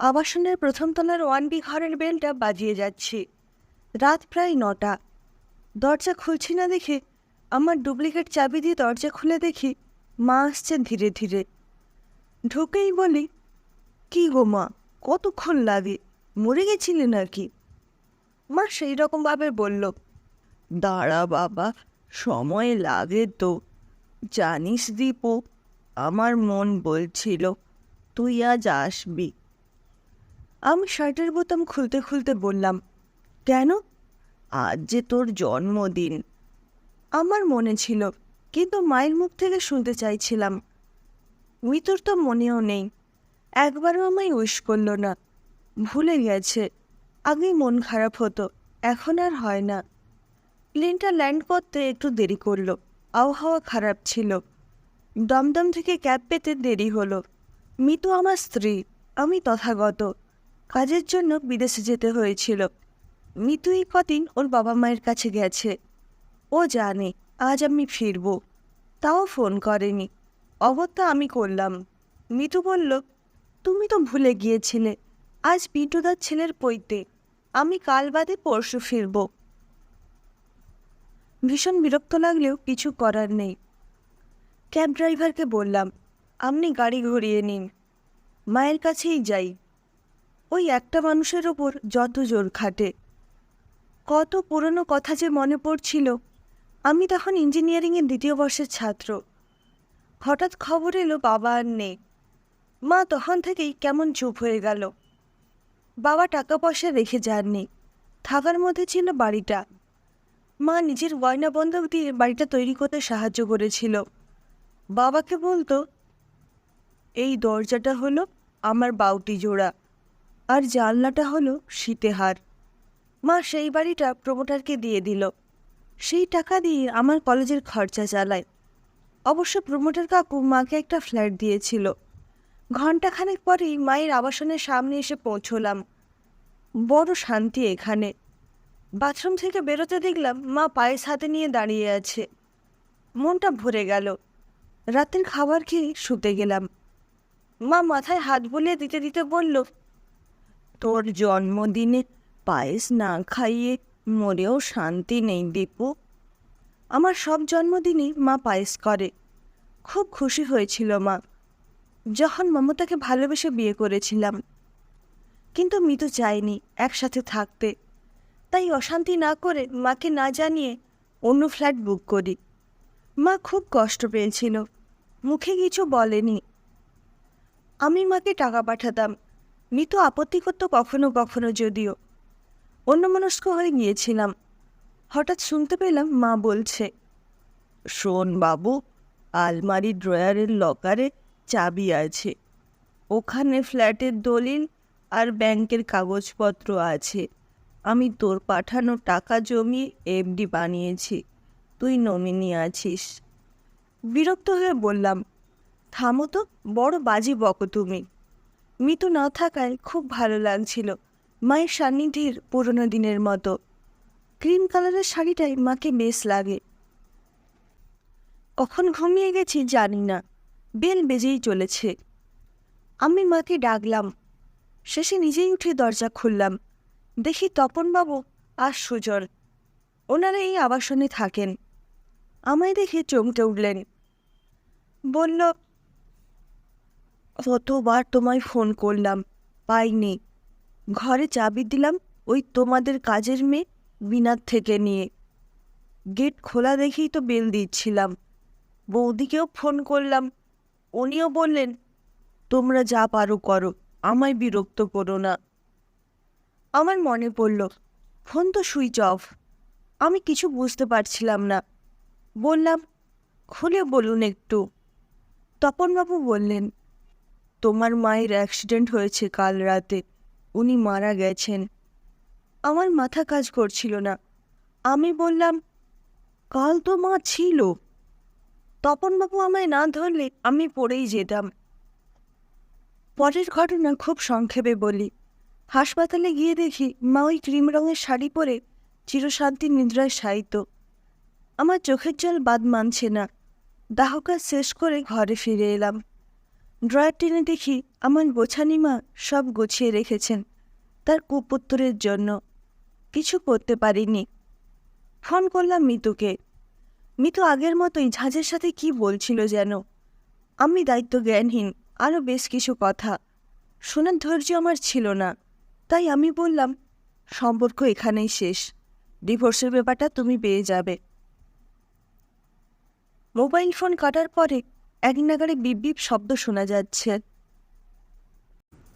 আবাসনের প্রথম তলার ওয়ান বি ঘরের বেলটা বাজিয়ে যাচ্ছে। রাত প্রায় নটা। দরজা খুলছি না দেখে আমার ডুপ্লিকেট চাবি দিয়ে দরজা খুলে দেখি মা আসছেন ধীরে ধীরে। ঢুকেই বলি, কি গো মা, কতক্ষণ লাগে? মরে গেছিলে নাকি? মা সেই রকমভাবে বলল, দাঁড়া বাবা, সময় লাগে তো। জানিস দীপু, আমার মন বলছিল, তুই আজ আসবি। আমি শার্টের বোতাম খুলতে খুলতে বললাম, কেন? আজ যে তোর জন্মদিন। আমার মনে ছিল, কিন্তু মায়ের মুখ থেকে শুনতে চাইছিলাম। মিতুর তো মনেও নেই। একবারও আমায় উইশ করল না। ভুলে গেছে। আগেই মন খারাপ হতো। এখন আর হয় না। প্লেনটা ল্যান্ড করতে একটু দেরি করল। আবহাওয়া খারাপ ছিল। দমদম থেকে ক্যাব পেতে দেরি হলো। মিতু আমার স্ত্রী। আমি তথাগত। কাজের জন্য বিদেশে যেতে হয়েছিল। মিতু এই কদিন ওর বাবা মায়ের কাছে গেছে। ও জানে, আজ আমি ফিরব। তাও ফোন করেনি। অগত্যা আমি করলাম। মিতু বলল, তুমি তো ভুলে গিয়েছিলে। আজ পিন্টুদার ছেলের পৈতে। আমি কাল বাদে পরশু ফিরব। ভীষণ বিরক্ত লাগলেও কিছু করার নেই। ক্যাব ড্রাইভারকে বললাম, আপনি গাড়ি ঘুরিয়ে নিন। মায়ের কাছেই যাই। ওই একটা মানুষের ওপর যত জোর খাটে। কত পুরনো কথা যে মনে পড়ছিল। আমি তখন ইঞ্জিনিয়ারিংয়ের দ্বিতীয় বর্ষের ছাত্র। হঠাৎ খবর এলো বাবা আর নেই। মা তখন থেকেই কেমন চুপ হয়ে গেল। বাবা টাকা পয়সা রেখে যাননি। থাকার মধ্যে ছিল বাড়িটা। মা নিজের গয়না বন্ধক দিয়ে বাড়িটা তৈরি করতে সাহায্য করেছিল। বাবাকে বলতো, এই দরজাটা হলো আমার বাউটি জোড়া। আর জানলাটা হলো শীতেহার মা সেই বাড়িটা প্রমোটারকে দিয়ে দিল। সেই টাকা দিয়ে আমার কলেজের খরচা চালায়। অবশ্য প্রমোটার কাকু মাকে একটা ফ্ল্যাট দিয়েছিল। ঘণ্টাখানেক পরেই মায়ের আবাসনের সামনে এসে পৌঁছলাম। বড় শান্তি এখানে। বাথরুম থেকে বেরোতে দেখলাম মা পায়েস হাতে নিয়ে দাঁড়িয়ে আছে। মনটা ভরে গেল। রাতের খাবার খেয়ে শুতে গেলাম। মা মাথায় হাত বুলিয়ে দিতে দিতে বলল তোর জন্মদিনে পায়েস না খাইয়ে মরেও শান্তি নেই দীপু। আমার সব জন্মদিনই মা পায়েস করে। খুব খুশি হয়েছিল মা। যখন মমতাকে ভালোবেসে বিয়ে করেছিলাম। কিন্তু মিতু চায়নি একসাথে থাকতে। তাই অশান্তি না করে মাকে না জানিয়ে অন্য ফ্ল্যাট বুক করি। মা খুব কষ্ট পেয়েছিল। মুখে কিছু বলেনি। আমি মাকে টাকা পাঠাতাম। মিতু আপত্তি করতো কখনো কখনো যদিও। অন্যমনস্ক হয়ে গিয়েছিলাম। হঠাৎ শুনতে পেলাম মা বলছে, শোন বাবু, আলমারি ড্রয়ারের লকারে চাবি আছে। ওখানে ফ্ল্যাটের দলিল আর ব্যাংকের কাগজপত্র আছে। আমি তোর পাঠানো টাকা জমিয়ে এফডি বানিয়েছি। তুই নমিনি আছিস। বিরক্ত হয়ে বললাম, থামো তো, বড় বাজি বকো তুমি। মিতু না থাকায় খুব ভালো লাগছিল মায়ের সান্নিধ্যের পুরনো দিনের মতো। ক্রিম কালারের শাড়িটাই মাকে বেশ লাগে। কখন ঘুমিয়ে গেছি জানি না। বেল বেজেই চলেছে। আমি মাকে ডাকলাম। শেষে নিজেই উঠে দরজা খুললাম। দেখি তপনবাবু আর সুজন। ওনারা এই আবাসনে থাকেন। আমায় দেখে চমকে উঠলেন। বলল কতবার তোমায় ফোন করলাম পাইনি ঘরে চাবি দিলাম ওই তোমাদের কাজের মেয়ে বিনার থেকে নিয়ে। গেট খোলা দেখেই তো বেল দিচ্ছিলাম। বৌদিকেও ফোন করলাম। উনিও বললেন, তোমরা যা পারো করো, আমায় বিরক্ত করো না। আমার মনে পড়ল, ফোন তো সুইচ অফ। আমি কিছু বুঝতে পারছিলাম না। বললাম, খুলে বলুন একটু। তপনবাবু বললেন তোমার মায়ের অ্যাক্সিডেন্ট হয়েছে কাল রাতে। উনি মারা গেছেন। আমার মাথা কাজ করছিল না। আমি বললাম, কাল তো মা ছিল। তপনবাবু আমায় না ধরলে আমি পড়েই যেতাম। পরের ঘটনা খুব সংক্ষেপে বলি। হাসপাতালে গিয়ে দেখি মা ওই ক্রিম রঙের শাড়ি পরে চিরশান্তি নিদ্রায় শায়িত। আমার চোখের জল বাদ মানছে না। দাহকাজ শেষ করে ঘরে ফিরে এলাম। ড্রয়ার টেনে দেখি আমার গোছানি মা সব গুছিয়ে রেখেছেন তার কুপুত্তরের জন্য। কিছু করতে পারিনি। ফোন করলাম মিতুকে। মিতু আগের মতোই ঝাঁঝের সাথে কি বলছিল যেন? আমি দায়িত্ব জ্ঞানহীন আরও বেশ কিছু কথা। শোনার ধৈর্য আমার ছিল না, তাই আমি বললাম, সম্পর্ক এখানেই শেষ। ডিভোর্সের ব্যাপারটা তুমি পেয়ে যাবে। মোবাইল ফোন কাটার পরে এক নাগারে বিপ বিপ শব্দ শোনা যাচ্ছে।